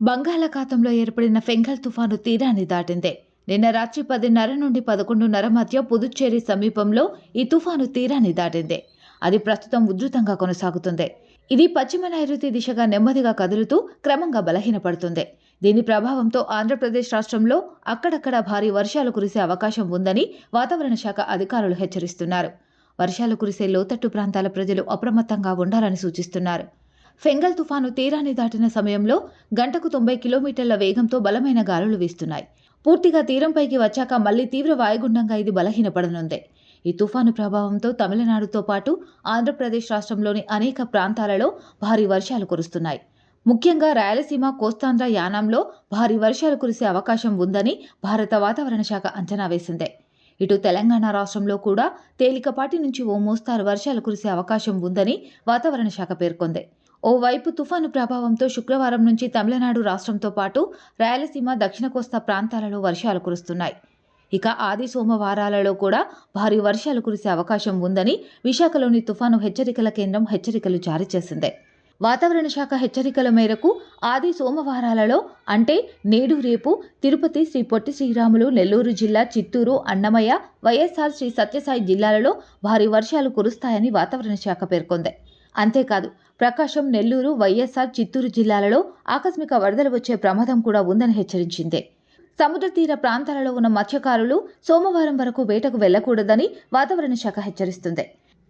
బంగాళాఖాతంలో ఏర్పడిన ఫెంగల్ తుఫాను తీరాన్ని దాటిందే. నిన్న రాత్రి పదిన్నర నుండి పదకొండున్నర మధ్య పుదుచ్చేరి సమీపంలో ఈ తుఫాను తీరాన్ని దాటింది. అది ప్రస్తుతం ఉధృతంగా కొనసాగుతుంది. ఇది పశ్చిమ నైరుతి దిశగా నెమ్మదిగా కదులుతూ క్రమంగా బలహీనపడుతుంది. దీని ప్రభావంతో ఆంధ్రప్రదేశ్ రాష్ట్రంలో అక్కడక్కడ భారీ వర్షాలు కురిసే అవకాశం ఉందని వాతావరణ శాఖ అధికారులు హెచ్చరిస్తున్నారు. వర్షాలు కురిసే లోతట్టు ప్రాంతాల ప్రజలు అప్రమత్తంగా ఉండాలని సూచిస్తున్నారు. ఫెంగల్ తుఫాను తీరాన్ని దాటిన సమయంలో గంటకు తొంభై కిలోమీటర్ల వేగంతో బలమైన గాలులు వీస్తున్నాయి. పూర్తిగా తీరంపైకి వచ్చాక మళ్ళీ తీవ్ర వాయుగుండంగా ఇది బలహీనపడనుంది. ఈ తుఫాను ప్రభావంతో తమిళనాడుతో పాటు ఆంధ్రప్రదేశ్ రాష్ట్రంలోని అనేక ప్రాంతాలలో భారీ వర్షాలు కురుస్తున్నాయి. ముఖ్యంగా రాయలసీమ కోస్తాంధ్ర యానాంలో భారీ వర్షాలు కురిసే అవకాశం ఉందని భారత వాతావరణ శాఖ అంచనా వేసింది. ఇటు తెలంగాణ రాష్ట్రంలో కూడా తేలికపాటి నుంచి ఓ మోస్తారు వర్షాలు కురిసే అవకాశం ఉందని వాతావరణ శాఖ పేర్కొంది. ఓవైపు తుఫాను ప్రభావంతో శుక్రవారం నుంచి తమిళనాడు రాష్ట్రంతో పాటు రాయలసీమ దక్షిణ కోస్తా ప్రాంతాలలో వర్షాలు కురుస్తున్నాయి. ఇక ఆది సోమవారాలలో కూడా భారీ వర్షాలు కురిసే అవకాశం ఉందని విశాఖలోని తుఫాను హెచ్చరికల కేంద్రం హెచ్చరికలు జారీ చేసింది. వాతావరణ శాఖ హెచ్చరికల మేరకు ఆది సోమవారాలలో అంటే నేడు రేపు తిరుపతి శ్రీ పొట్టి శ్రీరాములు నెల్లూరు జిల్లా చిత్తూరు అన్నమయ్య వైఎస్ఆర్ శ్రీ సత్యసాయి జిల్లాలలో భారీ వర్షాలు కురుస్తాయని వాతావరణ శాఖ పేర్కొంది. అంతేకాదు ప్రకాశం నెల్లూరు వైఎస్ఆర్ చిత్తూరు జిల్లాలలో ఆకస్మిక వరదలు వచ్చే ప్రమాదం కూడా ఉందని హెచ్చరించింది. సముద్ర తీర ప్రాంతాలలో ఉన్న మత్స్యకారులు సోమవారం వరకు వేటకు వెళ్ళకూడదని వాతావరణ శాఖ హెచ్చరిస్తుంది.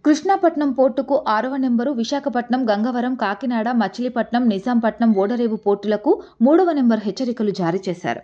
కృష్ణాపట్నం పోర్టుకు ఆరవ నెంబరు విశాఖపట్నం గంగవరం కాకినాడ మచిలీపట్నం నిజాంపట్నం ఓడరేవు పోర్టులకు మూడవ నెంబర్ హెచ్చరికలు జారీ చేశారు.